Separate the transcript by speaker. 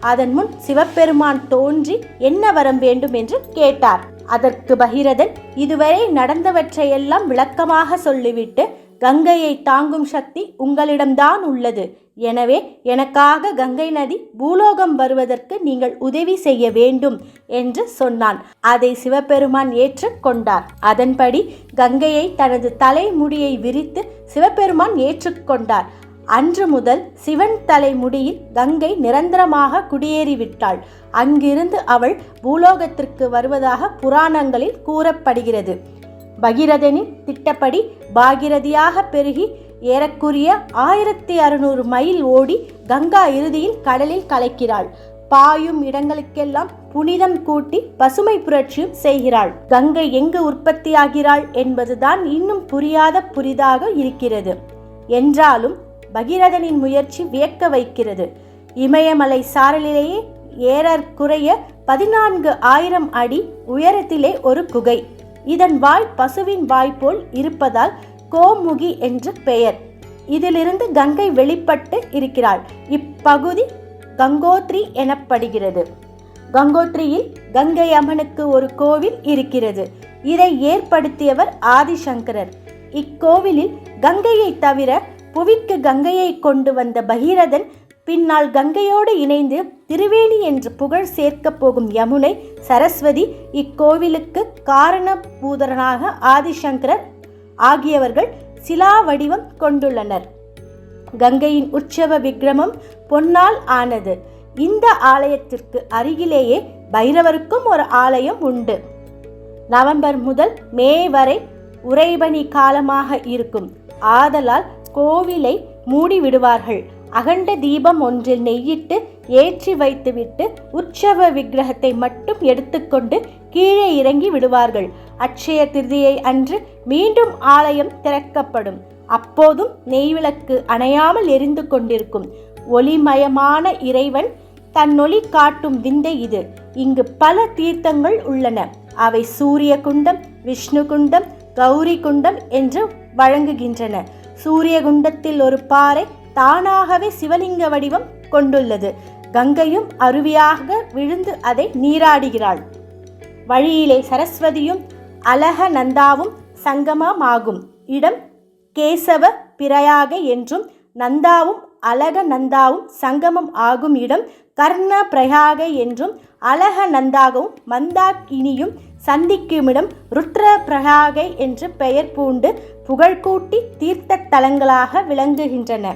Speaker 1: அதன் முன் சிவபெருமான் தோன்றி என்ன வரம் வேண்டும் என்று கேட்டார். அதற்கு பகிரதன் இதுவரை நடந்தவற்றையெல்லாம் விளக்கமாக சொல்லிவிட்டு கங்கையை தாங்கும் சக்தி உங்களிடம்தான் உள்ளது. எனவே எனக்காக கங்கை நதி பூலோகம் வருவதற்கு நீங்கள் உதவி செய்ய வேண்டும் என்று சொன்னான். அதை சிவபெருமான் ஏற்றுக்கொண்டார் அதன்படி கங்கையை தனது தலைமுடியை விரித்து சிவபெருமான் ஏற்றுக்கொண்டார் அன்று முதல் சிவன் தலைமுடியில் கங்கை நிரந்தரமாக குடியேறிவிட்டாள். அங்கிருந்து அவள் பூலோகத்திற்கு வருவதாக புராணங்களில் கூறப்படுகிறது. பகிரதனின் திட்டப்படி பாகிரதியாக பெருகி ஏறக்குரிய ஆயிரத்தி அறுநூறு மைல் ஓடி கங்கா இறுதியில் கடலில் கலக்கிறாள். பாயும் இடங்களுக்கெல்லாம் புனிதம் கூட்டி பசுமை புரட்சியும் செய்கிறாள். கங்கை எங்கு உற்பத்தியாகிறாள் என்பதுதான் இன்னும் புரியாத புரிதாக இருக்கிறது. என்றாலும் பகீரதனின் முயற்சி வியக்க வைக்கிறது. இமயமலை சாரலிலேயே ஏறற்குறைய பதினான்கு ஆயிரம் அடி உயரத்திலே ஒரு குகை. இதன் வாய் பசுவின் வாய் போல் இருப்பதால் கோமுகி என்று பெயர். இதிலிருந்து கங்கை வெளிப்பட்டு இருக்கிறாள். இப்பகுதி கங்கோத்ரி எனப்படுகிறது. கங்கோத்ரியில் கங்கை அம்மனுக்கு ஒரு கோவில் இருக்கிறது. இதை ஏற்படுத்தியவர் ஆதிசங்கரர். இக்கோவிலில் கங்கையை தவிர புவிக்கு கங்கையை கொண்டு வந்த பகீரதன் பின்னால் கங்கையோடு இணைந்து திருவேணி என்று புகழ் சேர்க்கப் போகும் யமுனை சரஸ்வதி இக்கோவிலுக்கு காரணபூதரனாக ஆதிசங்கரர் ஆகியவர்கள் சிலா வடிவம் கொண்டுள்ளனர். கங்கையின் உற்சவ விக்ரமம் பொன்னால் ஆனது. இந்த ஆலயத்திற்கு அருகிலேயே பைரவருக்கும் ஒரு ஆலயம் உண்டு. நவம்பர் முதல் மே வரை உறைபனி காலமாக இருக்கும். ஆதலால் கோவிலை மூடிவிடுவார்கள். அகண்ட தீபம் ஒன்றில் நெய்யிட்டு ஏற்றி வைத்துவிட்டு உற்சவ விக்கிரகத்தை மட்டும் எடுத்துக்கொண்டு கீழே இறங்கி விடுவார்கள். அட்சய திருதியை அன்று மீண்டும் ஆலயம் திறக்கப்படும். அப்போதும் நெய்விளக்கு அணையாமல் எரிந்து கொண்டிருக்கும். ஒளிமயமான இறைவன் தன்னொளி காட்டும் விந்தை இது. இங்கு பல தீர்த்தங்கள் உள்ளன. அவை சூரிய குண்டம் விஷ்ணு குண்டம் கௌரி குண்டம் என்று வழங்குகின்றன. சூரியகுண்டத்தில் ஒரு பாறை தானாகவே சிவலிங்க வடிவம் கொண்டுள்ளது. கங்கையும் அருவியாக விழுந்து அதை நீராடுகிறாள். வழியிலே சரஸ்வதியும் அலக நந்தாவும் சங்கமமாகும். இடம் கேசவ பிரயாக என்றும் நந்தாவும் அலக நந்தாவும் சங்கமம் ஆகும் இடம் கர்ண பிரயாக என்றும் அழகநந்தாகவும் நந்தாகவும் மந்தாகினியும் சந்திக்குமிடம் ருத்ர பிரயாகை என்று பெயர் பூண்டு புகழ்கூட்டி தீர்த்த தலங்களாக விளங்குகின்றன.